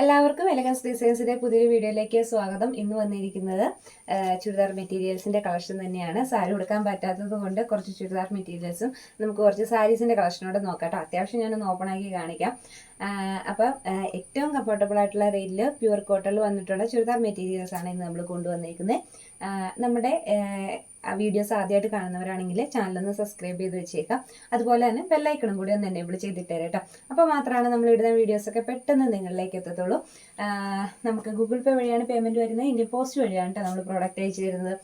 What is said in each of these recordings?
എല്ലാവർക്കും എലഗൻസ് ഡിസൈൻസിന്റെ പുതിയൊരു വീഡിയോയിലേക്ക് സ്വാഗതം. ഇന്ന് വന്നിരിക്കുന്നത് ചുരിദാർ മെറ്റീരിയൽസിന്റെ കളക്ഷൻ തന്നെയാണ്. സാരി കൊടുക്കാൻ പറ്റാത്തത് കൊണ്ട് കുറച്ച് ചുരിദാർ മെറ്റീരിയൽസും നമുക്ക് കുറച്ച് സാരീസിന്റെ കളക്ഷനോട് നോക്കാം അത്യാവശ്യം ഞാനൊന്ന് ഓപ്പൺ ആക്കി കാണിക്കാം. അപ്പോൾ അപ്പം ഏറ്റവും കംഫർട്ടബിൾ ആയിട്ടുള്ള റേറ്റിൽ പ്യുവർ കോട്ടണിൽ വന്നിട്ടുള്ള ചുരിദാർ മെറ്റീരിയൽസ് ആണ് ഇന്ന് നമ്മൾ കൊണ്ടുവന്നിരിക്കുന്നത് നമ്മുടെ വീഡിയോസ് ആദ്യമായിട്ട് കാണുന്നവരാണെങ്കിൽ ചാനലൊന്ന് സബ്സ്ക്രൈബ് ചെയ്ത് വെച്ചേക്കാം. അതുപോലെ തന്നെ ബെല്ലൈക്കണും കൂടി ഒന്ന് എനേബിൾ ചെയ്തിട്ട് കേട്ടോ. അപ്പോൾ മാത്രമാണ് നമ്മൾ ഇടുന്ന വീഡിയോസൊക്കെ പെട്ടെന്ന് നിങ്ങളിലേക്ക് എത്തത്തുള്ളൂ. നമുക്ക് ഗൂഗിൾ പേ വഴിയാണ് പേയ്മെന്റ് വരുന്നത്. ഇന്ത്യൻ പോസ്റ്റ് വഴിയാണ് കേട്ടോ നമ്മൾ പ്രോഡക്റ്റ് അയച്ചു തരുന്നത്.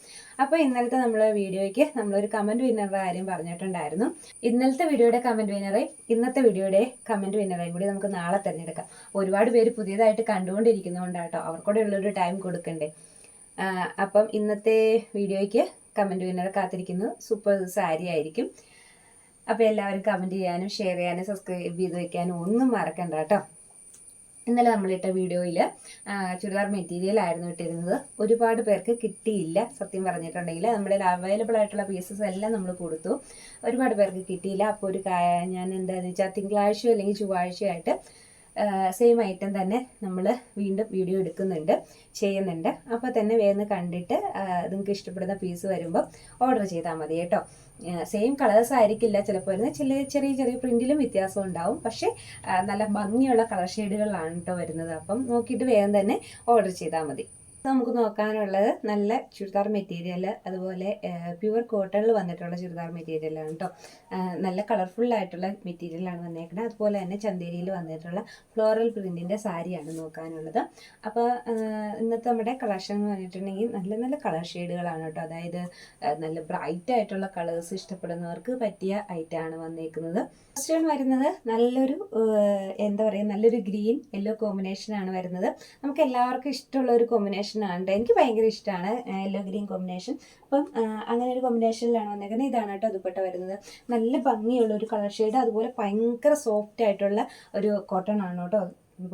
അപ്പോൾ ഇന്നലത്തെ നമ്മൾ വീഡിയോയ്ക്ക് നമ്മളൊരു കമന്റ് വിന്നറുടെ കാര്യം പറഞ്ഞിട്ടുണ്ടായിരുന്നു. ഇന്നലത്തെ വീഡിയോയുടെ കമന്റ് വിന്നറെ ഇന്നത്തെ വീഡിയോയുടെ കമന്റ് വിന്നറേയും കൂടി നമുക്ക് നാളെ തിരഞ്ഞെടുക്കാം. ഒരുപാട് പേര് പുതിയതായിട്ട് കണ്ടുകൊണ്ടിരിക്കുന്നതുകൊണ്ടാട്ടോ അവർക്കൂടെ ഉള്ളൊരു ടൈം കൊടുക്കണ്ടേ അപ്പം ഇന്നത്തെ വീഡിയോയ്ക്ക് കമന്റ് വിന്നർ കാത്തിരിക്കുന്നു. സൂപ്പർ സാരി ആയിരിക്കും. അപ്പോൾ എല്ലാവരും കമന്റ് ചെയ്യാനും ഷെയർ ചെയ്യാനും സബ്സ്ക്രൈബ് ചെയ്ത് വെക്കാനും ഒന്നും മറക്കണ്ട കേട്ടോ. ഇന്നലെ നമ്മളിട്ട വീഡിയോയിൽ ചുരിദാർ മെറ്റീരിയൽ ആയിരുന്നു ഇട്ടിരുന്നത്. ഒരുപാട് പേർക്ക് കിട്ടിയില്ല സത്യം പറഞ്ഞിട്ടുണ്ടെങ്കിൽ. നമ്മുടെ അവൈലബിൾ ആയിട്ടുള്ള പീസസ് എല്ലാം നമ്മൾ കൊടുത്തു. ഒരുപാട് പേർക്ക് കിട്ടിയില്ല. അപ്പോൾ ഒരു ഞാൻ എന്താണെന്ന് വെച്ചാൽ തിങ്കളാഴ്ചയോ അല്ലെങ്കിൽ ചൊവ്വാഴ്ചയോ ആയിട്ട് സെയിം ഐറ്റം തന്നെ നമ്മൾ വീണ്ടും വീഡിയോ എടുക്കുന്നുണ്ട് ചെയ്യുന്നുണ്ട്. അപ്പോൾ തന്നെ വേഗം കണ്ടിട്ട് നിങ്ങൾക്ക് ഇഷ്ടപ്പെടുന്ന പീസ് വരുമ്പോൾ ഓർഡർ ചെയ്താൽ മതി കേട്ടോ. സെയിം കളേഴ്സ് ആയിരിക്കില്ല ചിലപ്പോൾ വരുന്നത്. ചില ചെറിയ ചെറിയ പ്രിന്റിലും വ്യത്യാസം ഉണ്ടാവും. പക്ഷേ നല്ല ഭംഗിയുള്ള കളർ ഷെയ്ഡുകളിലാണ് കേട്ടോ വരുന്നത്. അപ്പം നോക്കിയിട്ട് വേഗം തന്നെ ഓർഡർ ചെയ്താൽ മതി. നമുക്ക് നോക്കാനുള്ളത് നല്ല ചുരിദാർ മെറ്റീരിയൽ അതുപോലെ പ്യുവർ കോട്ടണിൽ വന്നിട്ടുള്ള ചുരിദാർ മെറ്റീരിയലാണ് കേട്ടോ നല്ല കളർഫുൾ ആയിട്ടുള്ള മെറ്റീരിയലാണ് വന്നേക്കുന്നത് അതുപോലെ തന്നെ ചന്തേരിയിൽ വന്നിട്ടുള്ള ഫ്ലോറൽ പ്രിന്റിന്റെ സാരിയാണ് നോക്കാനുള്ളത്. അപ്പോൾ ഇന്നത്തെ നമ്മുടെ കളക്ഷൻ എന്ന് പറഞ്ഞിട്ടുണ്ടെങ്കിൽ നല്ല നല്ല കളർ ഷെയ്ഡുകളാണ് കേട്ടോ അതായത് നല്ല ബ്രൈറ്റ് ആയിട്ടുള്ള കളേഴ്സ് ഇഷ്ടപ്പെടുന്നവർക്ക് പറ്റിയ ഐറ്റമാണ് വന്നേക്കുന്നത്. ഫസ്റ്റ് വരുന്നത് നല്ലൊരു എന്താ പറയുക നല്ലൊരു ഗ്രീൻ യെല്ലോ കോമ്പിനേഷനാണ് വരുന്നത്. നമുക്ക് എല്ലാവർക്കും ഇഷ്ടമുള്ള ഒരു കോമ്പിനേഷൻ ആണ്. കേട്ടോ എനിക്ക് ഭയങ്കര ഇഷ്ടമാണ് യെല്ലോ ഗ്രീൻ കോമ്പിനേഷൻ അപ്പം അങ്ങനെ ഒരു കോമ്പിനേഷനിലാണ് വന്നേക്കുന്നത്. ഇതാണ് കേട്ടോ ദുപ്പട്ട വരുന്നത്. നല്ല ഭംഗിയുള്ള ഒരു കളർ ഷെയ്ഡ് അതുപോലെ ഭയങ്കര സോഫ്റ്റ് ആയിട്ടുള്ള ഒരു കോട്ടൺ ആണ് കേട്ടോ.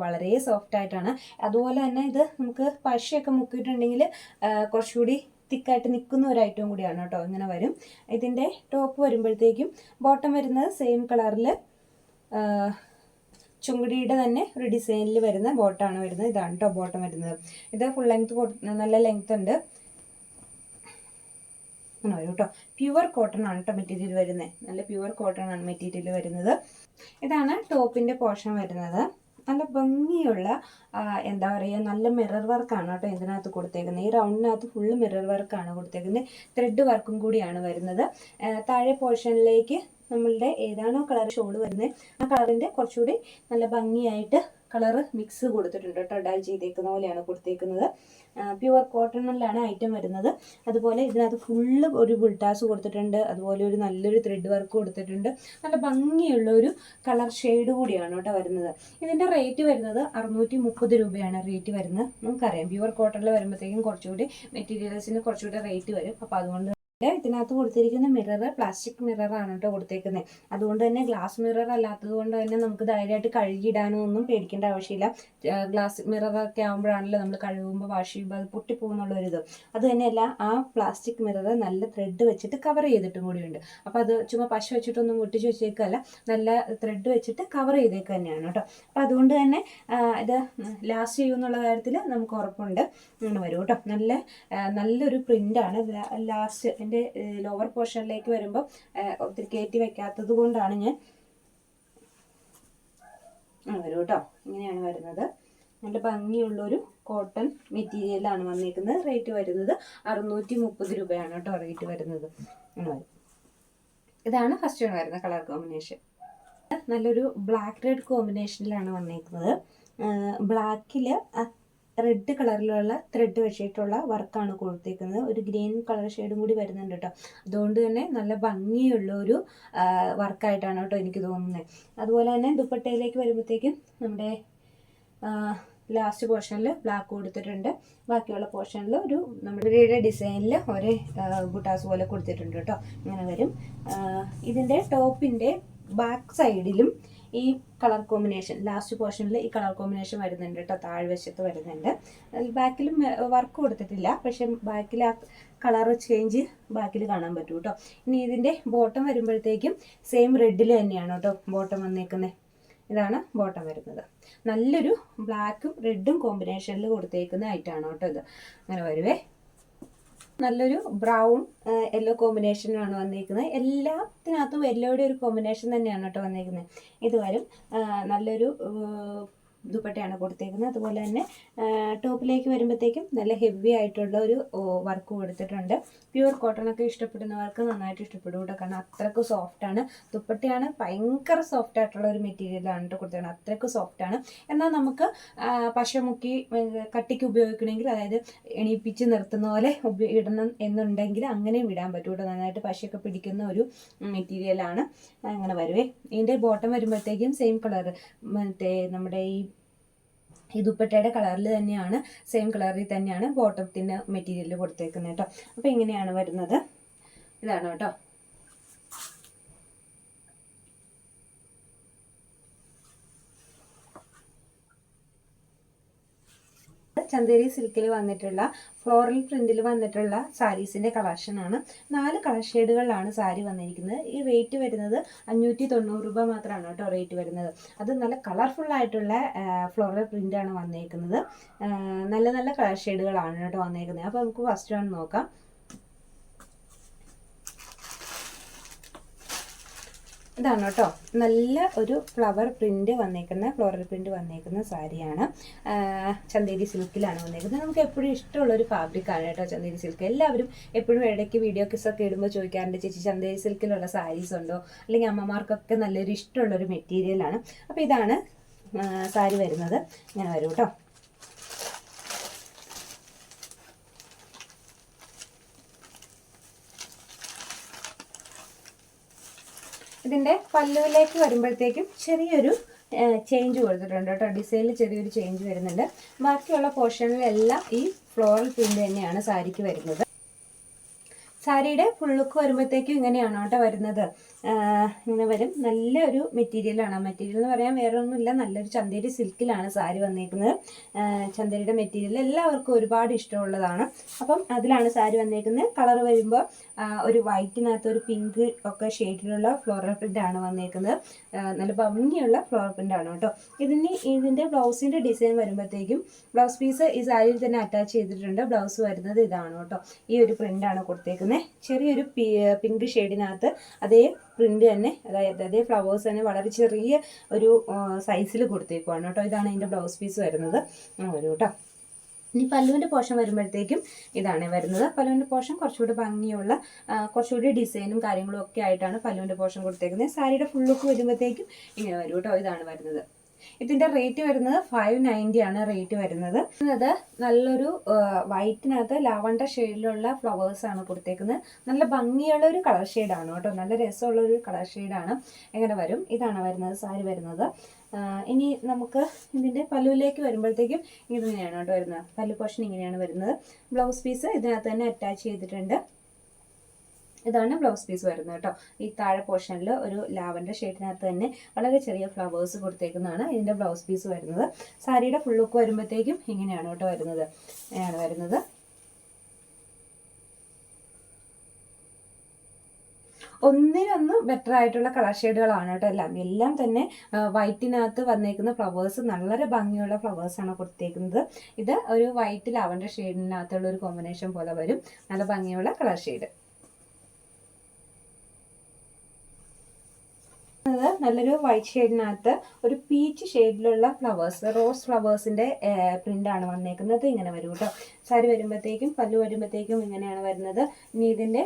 വളരെ സോഫ്റ്റ് ആയിട്ടാണ്. അതുപോലെ തന്നെ ഇത് നമുക്ക് പശയൊക്കെ മുക്കിയിട്ടുണ്ടെങ്കിൽ കുറച്ചുകൂടി തിക്കായിട്ട് നിൽക്കുന്ന ഒരു ഐറ്റവും കൂടിയാണ് കേട്ടോ. ഇങ്ങനെ വരും. ഇതിന്റെ ടോപ്പ് വരുമ്പോഴത്തേക്കും ബോട്ടം വരുന്നത് സെയിം കളറിൽ ചുങ്കുടിയുടെ തന്നെ ഒരു ഡിസൈനിൽ വരുന്ന ബോട്ടാണ് വരുന്നത്. ഇതാണ് കേട്ടോ ബോട്ടം വരുന്നത്. ഇത് ഫുൾ ലെങ്ത് നല്ല ലെങ്ത് ഉണ്ട്. കേട്ടോ പ്യുവർ കോട്ടൺ ആണ് കേട്ടോ മെറ്റീരിയൽ വരുന്നത്. നല്ല പ്യുവർ കോട്ടൺ ആണ് മെറ്റീരിയൽ വരുന്നത്. ഇതാണ് ടോപ്പിന്റെ പോർഷൻ വരുന്നത്. നല്ല ഭംഗിയുള്ള എന്താ പറയുക നല്ല മിറർ വർക്കാണ് കേട്ടോ ഇതിനകത്ത് കൊടുത്തേക്കുന്നത്. ഈ റൗണ്ടിനകത്ത് ഫുള്ള് മിറർ വർക്കാണ് കൊടുത്തേക്കുന്നത്. ത്രെഡ് വർക്കും കൂടിയാണ് വരുന്നത്. താഴെ പോർഷനിലേക്ക് നമ്മളുടെ ഏതാണോ കളർ ഷോൾ വരുന്നത് ആ കളറിന്റെ കുറച്ചുകൂടി നല്ല ഭംഗിയായിട്ട് കളർ മിക്സ് കൊടുത്തിട്ടുണ്ട് കേട്ടോ. ഡാൽ ചെയ്തേക്കുന്ന പോലെയാണ് കൊടുത്തേക്കുന്നത്. പ്യുവർ കോട്ടണിലാണ് ഐറ്റം വരുന്നത്. അതുപോലെ ഇതിനകത്ത് ഫുള്ള് ഒരു ബുൾട്ടാസ് കൊടുത്തിട്ടുണ്ട്. അതുപോലെ ഒരു നല്ലൊരു ത്രെഡ് വർക്ക് കൊടുത്തിട്ടുണ്ട്. നല്ല ഭംഗിയുള്ള ഒരു കളർ ഷെയ്ഡ് കൂടിയാണ് കേട്ടോ വരുന്നത്. ഇതിന്റെ റേറ്റ് വരുന്നത് അറുന്നൂറ്റി മുപ്പത് രൂപയാണ് റേറ്റ് വരുന്നത്. നമുക്കറിയാം പ്യുവർ കോട്ടണിൽ വരുമ്പോഴത്തേക്കും കുറച്ചുകൂടി മെറ്റീരിയൽസിന് കുറച്ചുകൂടി റേറ്റ് വരും. അപ്പോൾ അതുകൊണ്ട് ഇതിനകത്ത് കൊടുത്തിരിക്കുന്ന മിറർ പ്ലാസ്റ്റിക് മിറർ ആണ് കേട്ടോ കൊടുത്തേക്കുന്നത് അതുകൊണ്ട് തന്നെ ഗ്ലാസ് മിറർ അല്ലാത്തത് കൊണ്ട് തന്നെ നമുക്ക് ധൈര്യമായിട്ട് കഴുകിയിടാനോ ഒന്നും പേടിക്കേണ്ട ആവശ്യമില്ല. ഗ്ലാസ് മിറർ ഒക്കെ ആകുമ്പോഴാണല്ലോ നമ്മൾ കഴുകുമ്പോൾ വാഷ് ചെയ്യുമ്പോൾ അത് പൊട്ടിപ്പോകുന്നുള്ള ഒരു ഇത്. അത് തന്നെയല്ല ആ പ്ലാസ്റ്റിക് മിറർ നല്ല ത്രെഡ് വെച്ചിട്ട് കവർ ചെയ്തിട്ടും കൂടിയുണ്ട്. അപ്പോൾ അത് ചുമ്മാ പശ വെച്ചിട്ടൊന്നും ഒട്ടിച്ച് വെച്ചേക്കല്ല നല്ല ത്രെഡ് വെച്ചിട്ട് കവർ ചെയ്തേക്ക് തന്നെയാണ് കേട്ടോ അപ്പോൾ അതുകൊണ്ട് തന്നെ ഇത് ലാസ്റ്റ് ചെയ്യുമെന്നുള്ള കാര്യത്തിൽ നമുക്ക് ഉറപ്പുണ്ട്. അങ്ങനെ വരും കേട്ടോ നല്ല നല്ലൊരു പ്രിന്റാണ് ലാസ്റ്റ് എന്റെ ലോവർ പോർഷനിലേക്ക് വരുമ്പോൾ ഒത്തിരി കയറ്റി വെക്കാത്തത് കൊണ്ടാണ് ഞാൻ വരും കേട്ടോ. ഇങ്ങനെയാണ് വരുന്നത്. നല്ല ഭംഗിയുള്ളൊരു കോട്ടൺ മെറ്റീരിയലാണ് വന്നിരിക്കുന്നത് റേറ്റ് വരുന്നത് അറുന്നൂറ്റി മുപ്പത് രൂപയാണ് കേട്ടോ റേറ്റ് വരുന്നത്. ഇതാണ് ഫസ്റ്റ് വരുന്ന കളർ കോമ്പിനേഷൻ നല്ലൊരു ബ്ലാക്ക് റെഡ് കോമ്പിനേഷനിലാണ് വന്നിരിക്കുന്നത് ബ്ലാക്കിൽ റെഡ് കളറിലുള്ള ത്രെഡ് വെച്ചിട്ടുള്ള വർക്കാണ് കൊടുത്തേക്കുന്നത്. ഒരു ഗ്രീൻ കളർ ഷെയ്ഡും കൂടി വരുന്നുണ്ട് കേട്ടോ. അതുകൊണ്ട് തന്നെ നല്ല ഭംഗിയുള്ള ഒരു വർക്കായിട്ടാണ് കേട്ടോ എനിക്ക് തോന്നുന്നത് അതുപോലെ തന്നെ ദുപ്പട്ടയിലേക്ക് വരുമ്പോഴത്തേക്കും നമ്മുടെ ലാസ്റ്റ് പോർഷനിൽ ബ്ലാക്ക് കൊടുത്തിട്ടുണ്ട്. ബാക്കിയുള്ള പോർഷനിൽ ഒരു നമ്മുടെ ഡിസൈനിൽ ഒരു ബുട്ടാസ് പോലെ കൊടുത്തിട്ടുണ്ട് കേട്ടോ. ഇങ്ങനെ വരും. ഇതിന്റെ ടോപ്പിന്റെ ബാക്ക് സൈഡിലും ഈ കളർ കോമ്പിനേഷൻ ലാസ്റ്റ് പോർഷനിൽ ഈ കളർ കോമ്പിനേഷൻ വരുന്നുണ്ട് കേട്ടോ താഴ്വശത്ത് വരുന്നുണ്ട്. ബാക്കിലും വർക്ക് കൊടുത്തിട്ടില്ല. പക്ഷെ ബാക്കിൽ ആ കളർ ചേഞ്ച് ബാക്കിൽ കാണാൻ പറ്റും കേട്ടോ ഇനി ഇതിന്റെ ബോട്ടം വരുമ്പോഴത്തേക്കും സെയിം റെഡിൽ തന്നെയാണ് കേട്ടോ ബോട്ടം വന്നേക്കുന്നത് ഇതാണ് ബോട്ടം വരുന്നത്. നല്ലൊരു ബ്ലാക്കും റെഡും കോമ്പിനേഷനിൽ കൊടുത്തേക്കുന്ന ഐറ്റാണ് കേട്ടോ ഇത്. അങ്ങനെ വരുവേ. നല്ലൊരു ബ്രൗൺ യെല്ലോ കോമ്പിനേഷനാണ് വന്നിരിക്കുന്നത്. എല്ലാത്തിനകത്തും യെല്ലോയുടെ ഒരു കോമ്പിനേഷൻ തന്നെയാണ് കേട്ടോ വന്നിരിക്കുന്നത്. ഇത് വരും നല്ലൊരു ദുപ്പട്ടയാണ് കൊടുത്തേക്കുന്നത്. അതുപോലെ തന്നെ ടോപ്പിലേക്ക് വരുമ്പോഴത്തേക്കും നല്ല ഹെവി ആയിട്ടുള്ള ഒരു വർക്ക് കൊടുത്തിട്ടുണ്ട്. പ്യുവർ കോട്ടൺ ഒക്കെ ഇഷ്ടപ്പെടുന്നവർക്ക് നന്നായിട്ട് ഇഷ്ടപ്പെടും കേട്ടോ. കാരണം അത്രയ്ക്ക് സോഫ്റ്റ് ആണ്. ദുപ്പട്ടയാണ് ഭയങ്കര സോഫ്റ്റ് ആയിട്ടുള്ള ഒരു മെറ്റീരിയലാണ് കേട്ടോ കൊടുത്തേക്കുന്നത് അത്രയ്ക്ക് സോഫ്റ്റ് ആണ്. എന്നാൽ നമുക്ക് പശമുക്കി കട്ടിക്ക് ഉപയോഗിക്കണമെങ്കിൽ അതായത് എണീപ്പിച്ച് നിർത്തുന്ന പോലെ ഇടണം എന്നുണ്ടെങ്കിൽ അങ്ങനെയും ഇടാൻ പറ്റും കേട്ടോ നന്നായിട്ട് പശയൊക്കെ പിടിക്കുന്ന ഒരു മെറ്റീരിയലാണ് അങ്ങനെ വരുവേ. ഇതിന്റെ ബോട്ടം വരുമ്പോഴത്തേക്കും സെയിം കളർ മറ്റേ നമ്മുടെ ഈ ഈ ദുപ്പട്ടയുടെ കളറിൽ തന്നെയാണ് സെയിം കളറിൽ തന്നെയാണ് ബോട്ടത്തിന്റെ മെറ്റീരിയൽ കൊടുത്തേക്കുന്നത് കേട്ടോ അപ്പോൾ ഇങ്ങനെയാണ് വരുന്നത്. ഇതാണ് കേട്ടോ ചന്തേരി സിൽക്കിൽ വന്നിട്ടുള്ള ഫ്ലോറൽ പ്രിന്റിൽ വന്നിട്ടുള്ള സാരീസിന്റെ കളക്ഷൻ ആണ്. നാല് കളർ ഷെയ്ഡുകളിലാണ് സാരി വന്നിരിക്കുന്നത്. ഈ റേറ്റ് വരുന്നത് അഞ്ഞൂറ്റി തൊണ്ണൂറ് രൂപ മാത്രമാണ് കേട്ടോ റേറ്റ് വരുന്നത്. അത് നല്ല കളർഫുൾ ആയിട്ടുള്ള ഫ്ലോറൽ പ്രിന്റ് ആണ് വന്നേക്കുന്നത്. നല്ല നല്ല കളർ ഷെയ്ഡുകളാണ് കേട്ടോ വന്നേക്കുന്നത്. അപ്പോൾ നമുക്ക് ഫസ്റ്റ് വൺ നോക്കാം. ഇതാണ് കേട്ടോ. നല്ല ഒരു ഫ്ലവർ പ്രിന്റ് വന്നേക്കുന്ന ഫ്ലോറൽ പ്രിന്റ് വന്നേക്കുന്ന സാരിയാണ്. ചന്ദേരി സിൽക്കിലാണ് വന്നേക്കുന്നത്. നമുക്ക് എപ്പോഴും ഇഷ്ടമുള്ള ഒരു ഫാബ്രിക്കാണ് കേട്ടോ ചന്തേരി സിൽക്ക്. എല്ലാവരും എപ്പോഴും ഇടയ്ക്ക് വീഡിയോ ഒക്കെ ഇടുമ്പോൾ ചോദിക്കാറുണ്ട് ചേച്ചി ചന്തേരി സിൽക്കിലുള്ള സാരീസ് ഉണ്ടോ? അല്ലെങ്കിൽ അമ്മമാർക്കൊക്കെ നല്ലൊരു ഇഷ്ടമുള്ളൊരു മെറ്റീരിയലാണ് അപ്പോൾ ഇതാണ് സാരി വരുന്നത്. ഞാൻ വരും കേട്ടോ. ഇതിന്റെ പല്ലുവിലേക്ക് വരുമ്പോഴത്തേക്കും ചെറിയൊരു ചേഞ്ച് കൊടുത്തിട്ടുണ്ട് കേട്ടോ. ഡിസൈനിൽ ചെറിയൊരു ചേഞ്ച് വരുന്നുണ്ട്. ബാക്കിയുള്ള പോർഷനിലെല്ലാം ഈ ഫ്ലോറൽ പ്രിന്റ് തന്നെയാണ് സാരിക്ക് വരുന്നത്. സാരിയുടെ ഫുൾ ലുക്ക് വരുമ്പോഴത്തേക്കും ഇങ്ങനെയാണ് കേട്ടോ വരുന്നത്? ഇങ്ങനെ വരും. നല്ലൊരു മെറ്റീരിയലാണ് മെറ്റീരിയൽ എന്ന് പറയാൻ വേറെ ഒന്നുമില്ല നല്ലൊരു ചന്തേരി സിൽക്കിലാണ് സാരി വന്നേക്കുന്നത്. ചന്തേരിയുടെ മെറ്റീരിയൽ എല്ലാവർക്കും ഒരുപാട് ഇഷ്ടമുള്ളതാണ്. അപ്പം അതിലാണ് സാരി വന്നേക്കുന്നത്. കളർ വരുമ്പോൾ ഒരു വൈറ്റിനകത്ത് ഒരു പിങ്ക് ഒക്കെ ഷെയ്ഡിലുള്ള ഫ്ലോറൽ പ്രിന്റ് ആണ് വന്നേക്കുന്നത്. നല്ല ഭംഗിയുള്ള ഫ്ലോർ പ്രിന്റ് ആണ് കേട്ടോ ഇതിന് ഇതിന്റെ ബ്ലൗസിന്റെ ഡിസൈൻ വരുമ്പോഴത്തേക്കും ബ്ലൗസ് പീസ് ഈ സാരിയിൽ തന്നെ അറ്റാച്ച് ചെയ്തിട്ടുണ്ട്. ബ്ലൗസ് വരുന്നത് ഇതാണ് കേട്ടോ ഈ ഒരു പ്രിന്റാണ് ആണ് കൊടുത്തേക്കുന്നത് ചെറിയൊരു പിങ്ക് ഷെയ്ഡിനകത്ത് അതേ പ്രിന്റ് തന്നെ അതായത് അതേ ഫ്ലവേഴ്സ് തന്നെ വളരെ ചെറിയ ഒരു സൈസിൽ കൊടുത്തേക്കുവാണ് കേട്ടോ. ഇതാണ് അതിന്റെ ബ്ലൗസ് പീസ് വരുന്നത്. ഒരു കേട്ടോ. ഇനി പല്ലുവിന്റെ പോഷൻ വരുമ്പോഴത്തേക്കും ഇതാണ് വരുന്നത്. പല്ലുവിന്റെ പോഷൻ കുറച്ചുകൂടി ഭംഗിയുള്ള കുറച്ചുകൂടി ഡിസൈനും കാര്യങ്ങളും ഒക്കെ ആയിട്ടാണ് പല്ലുവിന്റെ പോഷൻ കൊടുത്തേക്കുന്നത്. സാരിയുടെ ഫുൾ ലുക്ക് വരുമ്പോഴത്തേക്കും ഇങ്ങനെ വരും കേട്ടോ. ഇതാണ് വരുന്നത്. ഇതിന്റെ റേറ്റ് വരുന്നത് ഫൈവ് നയന്റി ആണ് റേറ്റ് വരുന്നത്. അത് നല്ലൊരു വൈറ്റിനകത്ത് ലാവണ്ടർ ഷെയ്ഡിലുള്ള ഫ്ലവേഴ്സ് ആണ് കൊടുത്തേക്കുന്നത്. നല്ല ഭംഗിയുള്ള ഒരു കളർ ഷെയ്ഡാണ് കേട്ടോ. നല്ല രസമുള്ള ഒരു കളർ ഷെയ്ഡാണ് എങ്ങനെ വരും? ഇതാണ് വരുന്നത് സാരി വരുന്നത്. ഇനി നമുക്ക് ഇതിന്റെ പല്ലുവിലേക്ക് വരുമ്പോഴത്തേക്കും ഇങ്ങനെയാണ് കേട്ടോ വരുന്നത്. പല്ലു പോഷൻ ഇങ്ങനെയാണ് വരുന്നത്. ബ്ലൗസ് പീസ് ഇതിനകത്ത് തന്നെ അറ്റാച്ച് ചെയ്തിട്ടുണ്ട്. ഇതാണ് ബ്ലൗസ് പീസ് വരുന്നത് കേട്ടോ. ഈ താഴെ പോർഷനിൽ ഒരു ലാവൻഡർ ഷെയ്ഡിനകത്ത് തന്നെ വളരെ ചെറിയ ഫ്ലവേഴ്സ് കൊടുത്തേക്കുന്നതാണ് ഇതിന്റെ ബ്ലൗസ് പീസ് വരുന്നത്. സാരിയുടെ ഫുൾ ലുക്ക് വരുമ്പോഴത്തേക്കും ഇങ്ങനെയാണ് കേട്ടോ വരുന്നത്. ഇങ്ങനെയാണ് വരുന്നത്. ഒന്നിനൊന്ന് ബെറ്റർ ആയിട്ടുള്ള കളർ ഷെയ്ഡുകളാണ് കേട്ടോ എല്ലാം. എല്ലാം തന്നെ വൈറ്റിനകത്ത് വന്നേക്കുന്ന ഫ്ലവേഴ്സ് വളരെ ഭംഗിയുള്ള ഫ്ലവേഴ്സ് ആണ് കൊടുത്തേക്കുന്നത്. ഇത് ഒരു വൈറ്റ് ലാവൻഡർ ഷെയ്ഡിനകത്തുള്ള ഒരു കോമ്പിനേഷൻ പോലെ വരും. നല്ല ഭംഗിയുള്ള കളർ ഷെയ്ഡ് ഇത് നല്ലൊരു വൈറ്റ് ഷെയ്ഡിനകത്ത് ഒരു പീച്ച് ഷെയ്ഡിലുള്ള ഫ്ലവേഴ്സ് റോസ് ഫ്ലവേഴ്സിന്റെ പ്രിന്റ് ആണ് വന്നേക്കുന്നത്. ഇങ്ങനെ വരും കേട്ടോ സാരി വരുമ്പോഴത്തേക്കും പല്ലു വരുമ്പോഴത്തേക്കും ഇങ്ങനെയാണ് വരുന്നത്. ഇനി ഇതിന്റെ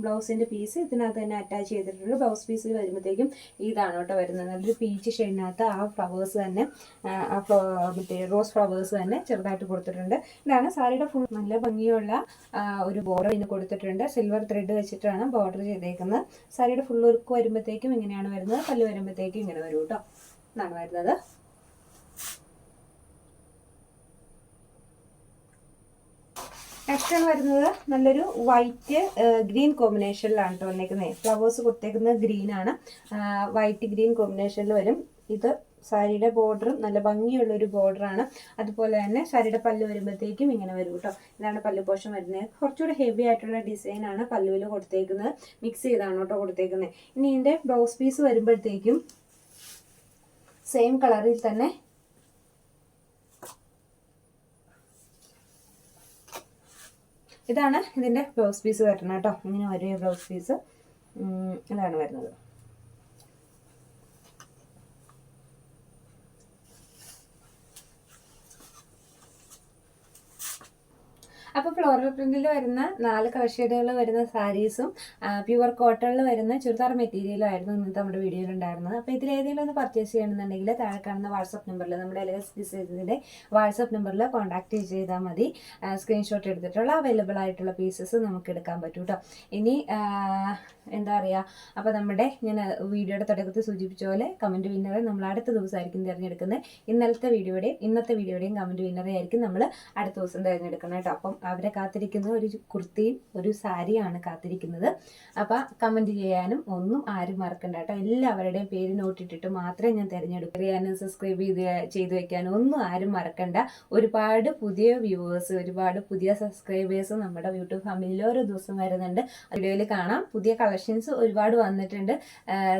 ബ്ലൗസിന്റെ പീസ് ഇതിനകത്ത് തന്നെ അറ്റാച്ച് ചെയ്തിട്ടുണ്ട് ബ്ലൗസ് പീസ് വരുമ്പോഴത്തേക്കും ഇതാണ് കേട്ടോ വരുന്നത്. നല്ലൊരു പീച്ച് ഷെയ്ഡിനകത്ത് ആ ഫ്ലവേഴ്സ് തന്നെ മറ്റേ റോസ് ഫ്ലവേഴ്സ് തന്നെ ചെറുതായിട്ട് കൊടുത്തിട്ടുണ്ട്. ഇതാണ് സാരിയുടെ ഫുൾ നല്ല ഭംഗിയുള്ള ഒരു ബോർഡർ ഇതിന് കൊടുത്തിട്ടുണ്ട്. സിൽവർ ത്രെഡ് വെച്ചിട്ടാണ് ബോർഡർ ചെയ്തേക്കുന്നത്. സാരിയുടെ ഫുൾ ലുക്ക് വരുമ്പോഴത്തേക്കും ഇങ്ങനെയാണ് വരുന്നത്. പല്ല് വരുമ്പോഴത്തേക്ക് ഇങ്ങനെ വരും കേട്ടോ. ഇതാണ് വരുന്നത്. നെക്സ്റ്റ് ആണ് വരുന്നത്. നല്ലൊരു വൈറ്റ് ഗ്രീൻ കോമ്പിനേഷനിലാണ് കേട്ടോ വന്നേക്കുന്നത് ഫ്ലവേഴ്സ് കൊടുത്തേക്കുന്നത് ഗ്രീൻ ആണ്. വൈറ്റ് ഗ്രീൻ കോമ്പിനേഷനിൽ വരും. ഇത് സാരിയുടെ ബോർഡറും നല്ല ഭംഗിയുള്ള ഒരു ബോർഡറാണ് അതുപോലെ തന്നെ സാരിയുടെ പല്ല് വരുമ്പോഴത്തേക്കും ഇങ്ങനെ വരും കേട്ടോ ഇതാണ് പല്ല് പോഷൻ വരുന്നത് കുറച്ചുകൂടി ഹെവി ആയിട്ടുള്ള ഡിസൈൻ ആണ് പല്ലുവിൽ കൊടുത്തേക്കുന്നത്. മിക്സ് ചെയ്താണ് കേട്ടോ കൊടുത്തേക്കുന്നത് ഇനി ഇതിന്റെ ബ്ലൗസ് പീസ് വരുമ്പോഴത്തേക്കും സെയിം കളറിൽ തന്നെ ഇതാണ് ഇതിന്റെ ബ്ലൗസ് പീസ് വരണം കേട്ടോ ഇങ്ങനെ ഒരേ ബ്ലൗസ് പീസ് ഇതാണ് വരുന്നത്. അപ്പോൾ ഫ്ലോറൽ പ്രിന്റിൽ വരുന്ന നാല് കളർ വരുന്ന സാരീസും പ്യുവർ കോട്ടണിൽ വരുന്ന ചുരിദാർ മെറ്റീരിയലും ആയിരുന്നു ഇന്നത്തെ നമ്മുടെ വീഡിയോയിൽ ഉണ്ടായിരുന്നത്. അപ്പോൾ ഇതിൽ ഏതെങ്കിലും ഒന്ന് പർച്ചേസ് ചെയ്യണമെന്നുണ്ടെങ്കിൽ താഴെ കാണുന്ന വാട്സപ്പ് നമ്പറിൽ നമ്മുടെ എലഗസ് ഡിസൈൻസിന്റെ വാട്സപ്പ് നമ്പറിൽ കോൺടാക്ട് ചെയ്താൽ മതി. സ്ക്രീൻഷോട്ട് എടുത്തിട്ടുള്ള അവൈലബിൾ ആയിട്ടുള്ള പീസസ് നമുക്ക് എടുക്കാൻ പറ്റും കേട്ടോ ഇനി എന്താ പറയുക അപ്പോൾ നമ്മുടെ ഞാൻ വീഡിയോയുടെ തുടക്കത്തിൽ സൂചിപ്പിച്ച പോലെ കമന്റ് വിന്നറെ നമ്മൾ അടുത്ത ദിവസമായിരിക്കും തിരഞ്ഞെടുക്കുന്നത്. ഇന്നലത്തെ വീഡിയോയുടെയും ഇന്നത്തെ വീഡിയോയുടെയും കമന്റ് വിന്നറെ ആയിരിക്കും നമ്മൾ അടുത്ത ദിവസം തിരഞ്ഞെടുക്കുന്നത് കേട്ടോ. അപ്പം അവരെ കാത്തിരിക്കുന്ന ഒരു കുർത്തിയും ഒരു സാരിയാണ് കാത്തിരിക്കുന്നത്. അപ്പോൾ കമന്റ് ചെയ്യാനും ഒന്നും ആരും മറക്കണ്ട കേട്ടോ. എല്ലാവരുടെയും പേര് നോട്ടിട്ടിട്ട് മാത്രമേ ഞാൻ തിരഞ്ഞെടുക്കൂ. ചെയ്യാനും സബ്സ്ക്രൈബ് ചെയ്ത് ചെയ്ത് വെക്കാനും ഒന്നും ആരും മറക്കണ്ട. ഒരുപാട് പുതിയ വ്യൂവേഴ്സ് ഒരുപാട് പുതിയ സബ്സ്ക്രൈബേഴ്സ് നമ്മുടെ യൂട്യൂബ് ഫാമിലിയിൽ ഓരോ ദിവസം വരുന്നുണ്ട്. വീഡിയോയിൽ കാണാം. പുതിയ കളക്ഷൻസ് ഒരുപാട് വന്നിട്ടുണ്ട്.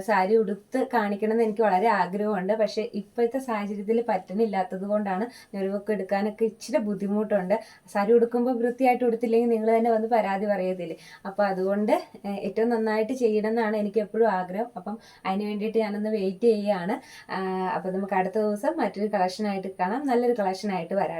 സാരി ഉടുത്ത് കാണിക്കണം എന്ന് എനിക്ക് വളരെ ആഗ്രഹമുണ്ട്. പക്ഷേ ഇപ്പോഴത്തെ സാഹചര്യത്തിൽ പറ്റുന്നില്ലാത്തത് കൊണ്ടാണ് ഞൊരുവൊക്കെ എടുക്കാനൊക്കെ ഇച്ചിരി ബുദ്ധിമുട്ടുണ്ട്. സാരി ഉടുക്കുമ്പോൾ വൃത്തിയായിട്ട് ഉടുത്തില്ലെങ്കിൽ നിങ്ങൾ തന്നെ വന്ന് പരാതി പറയത്തില്ലേ? അപ്പോൾ അതുകൊണ്ട് ഏറ്റവും നന്നായിട്ട് ചെയ്യണം എന്നാണ് എനിക്ക് എപ്പോഴും ആഗ്രഹം. അപ്പം അതിന് വേണ്ടിയിട്ട് ഞാനൊന്ന് വെയിറ്റ് ചെയ്യുകയാണ്. അപ്പോൾ നമുക്ക് അടുത്ത ദിവസം മറ്റൊരു കളക്ഷനായിട്ട് കാണാം. നല്ലൊരു കളക്ഷനായിട്ട് വരാം.